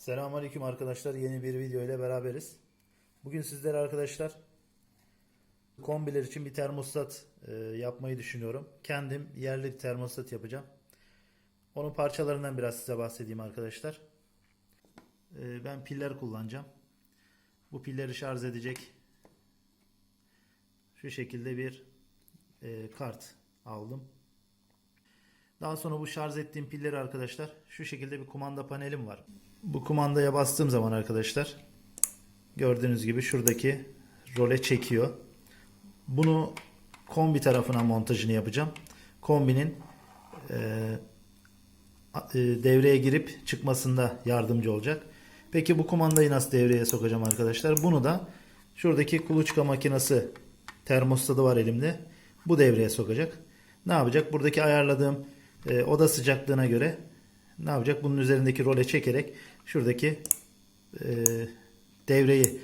Selamünaleyküm arkadaşlar. Yeni bir video ile beraberiz. Bugün sizlere arkadaşlar kombiler için bir termostat e, yapmayı düşünüyorum. Kendim yerli bir termostat yapacağım. Onun parçalarından biraz size bahsedeyim arkadaşlar. E, ben piller kullanacağım. Bu pilleri şarj edecek şu şekilde bir e, kart aldım. Daha sonra bu şarj ettiğim pilleri arkadaşlar şu şekilde bir kumanda panelim var. Bu kumandaya bastığım zaman arkadaşlar gördüğünüz gibi şuradaki role çekiyor. Bunu kombi tarafına montajını yapacağım. Kombinin e, e, devreye girip çıkmasında yardımcı olacak. Peki bu kumandayı nasıl devreye sokacağım arkadaşlar? Bunu da şuradaki kuluçka makinesi termostatı var elimde. Bu devreye sokacak. Ne yapacak? Buradaki ayarladığım e, oda sıcaklığına göre ne yapacak? Bunun üzerindeki role çekerek şuradaki e, devreyi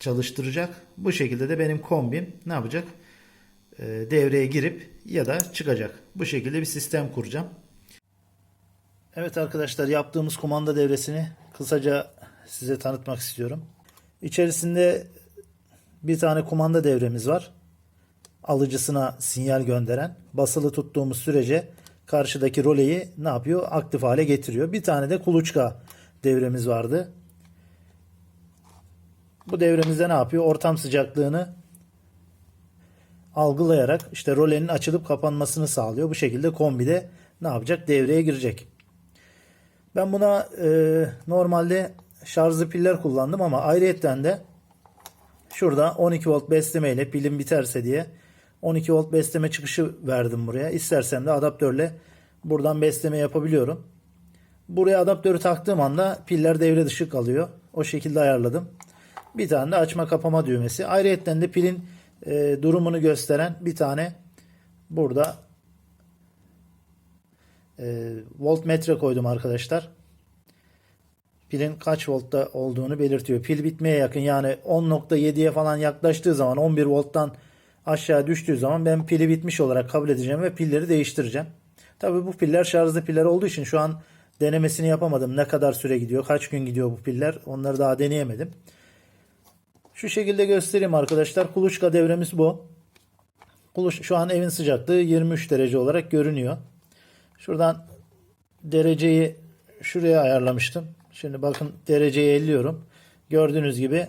çalıştıracak. Bu şekilde de benim kombim ne yapacak? E, devreye girip ya da çıkacak. Bu şekilde bir sistem kuracağım. Evet arkadaşlar yaptığımız kumanda devresini kısaca size tanıtmak istiyorum. İçerisinde bir tane kumanda devremiz var. Alıcısına sinyal gönderen. Basılı tuttuğumuz sürece karşıdaki roleyi ne yapıyor? Aktif hale getiriyor. Bir tane de kuluçka devremiz vardı. Bu devremizde ne yapıyor? Ortam sıcaklığını algılayarak işte rolenin açılıp kapanmasını sağlıyor. Bu şekilde kombide ne yapacak? Devreye girecek. Ben buna e, normalde şarjlı piller kullandım ama ayrıyetten de şurada 12 volt besleme ile pilim biterse diye 12 volt besleme çıkışı verdim buraya. İstersem de adaptörle buradan besleme yapabiliyorum. Buraya adaptörü taktığım anda piller devre dışı kalıyor. O şekilde ayarladım. Bir tane de açma kapama düğmesi. Ayrıyetten de pilin e, durumunu gösteren bir tane burada e, voltmetre koydum arkadaşlar. Pilin kaç voltta olduğunu belirtiyor. Pil bitmeye yakın yani 10.7'ye falan yaklaştığı zaman 11 volttan aşağı düştüğü zaman ben pili bitmiş olarak kabul edeceğim ve pilleri değiştireceğim. Tabi bu piller şarjlı piller olduğu için şu an denemesini yapamadım. Ne kadar süre gidiyor, kaç gün gidiyor bu piller onları daha deneyemedim. Şu şekilde göstereyim arkadaşlar. Kuluçka devremiz bu. Kuluç, şu an evin sıcaklığı 23 derece olarak görünüyor. Şuradan dereceyi şuraya ayarlamıştım. Şimdi bakın dereceyi elliyorum. Gördüğünüz gibi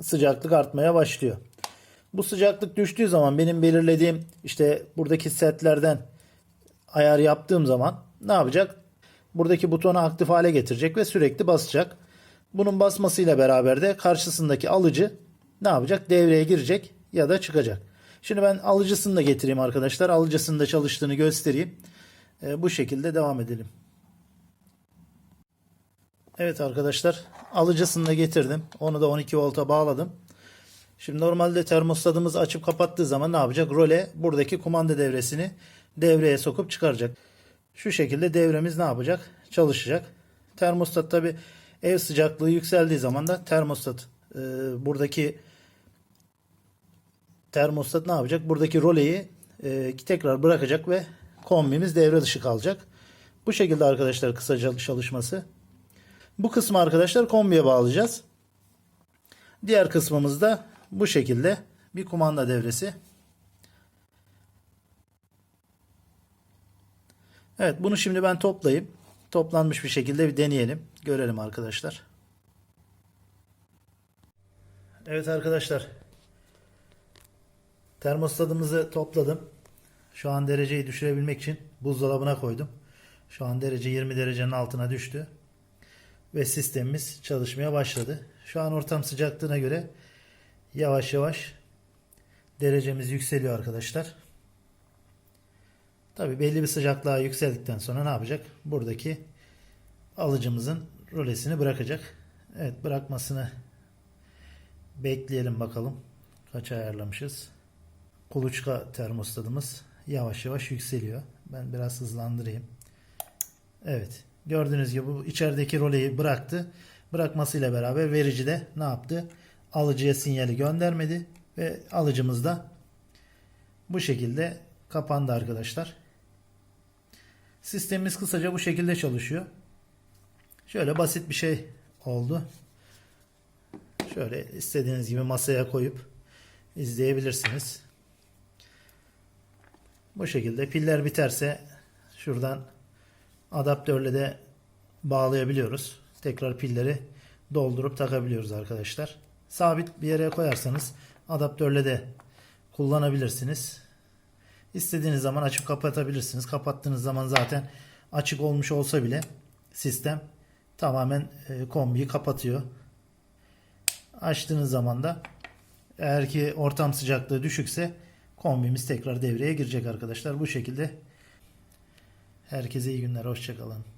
sıcaklık artmaya başlıyor. Bu sıcaklık düştüğü zaman benim belirlediğim işte buradaki setlerden ayar yaptığım zaman ne yapacak? Buradaki butonu aktif hale getirecek ve sürekli basacak. Bunun basmasıyla beraber de karşısındaki alıcı ne yapacak? Devreye girecek ya da çıkacak. Şimdi ben alıcısını da getireyim arkadaşlar. Alıcısının da çalıştığını göstereyim. E, bu şekilde devam edelim. Evet arkadaşlar alıcısını da getirdim. Onu da 12 volta bağladım. Şimdi normalde termostatımız açıp kapattığı zaman ne yapacak? Role buradaki kumanda devresini devreye sokup çıkaracak. Şu şekilde devremiz ne yapacak? Çalışacak. Termostat tabi ev sıcaklığı yükseldiği zaman da termostat e, buradaki termostat ne yapacak? Buradaki roleyi e, tekrar bırakacak ve kombimiz devre dışı kalacak. Bu şekilde arkadaşlar kısaca çalışması. Bu kısmı arkadaşlar kombiye bağlayacağız. Diğer kısmımız da bu şekilde bir kumanda devresi. Evet bunu şimdi ben toplayıp toplanmış bir şekilde bir deneyelim. Görelim arkadaşlar. Evet arkadaşlar. Termostatımızı topladım. Şu an dereceyi düşürebilmek için buzdolabına koydum. Şu an derece 20 derecenin altına düştü. Ve sistemimiz çalışmaya başladı. Şu an ortam sıcaklığına göre yavaş yavaş derecemiz yükseliyor arkadaşlar. Tabi belli bir sıcaklığa yükseldikten sonra ne yapacak? Buradaki alıcımızın rolesini bırakacak. Evet bırakmasını bekleyelim bakalım. Kaç ayarlamışız? Kuluçka termostatımız yavaş yavaş yükseliyor. Ben biraz hızlandırayım. Evet. Gördüğünüz gibi bu içerideki roleyi bıraktı. Bırakmasıyla beraber verici de ne yaptı? Alıcıya sinyali göndermedi ve alıcımız da bu şekilde kapandı arkadaşlar. Sistemimiz kısaca bu şekilde çalışıyor. Şöyle basit bir şey oldu. Şöyle istediğiniz gibi masaya koyup izleyebilirsiniz. Bu şekilde piller biterse şuradan adaptörle de bağlayabiliyoruz. Tekrar pilleri doldurup takabiliyoruz arkadaşlar. Sabit bir yere koyarsanız adaptörle de kullanabilirsiniz. İstediğiniz zaman açıp kapatabilirsiniz. Kapattığınız zaman zaten açık olmuş olsa bile sistem tamamen e, kombiyi kapatıyor. Açtığınız zaman da eğer ki ortam sıcaklığı düşükse kombimiz tekrar devreye girecek arkadaşlar. Bu şekilde herkese iyi günler. Hoşçakalın.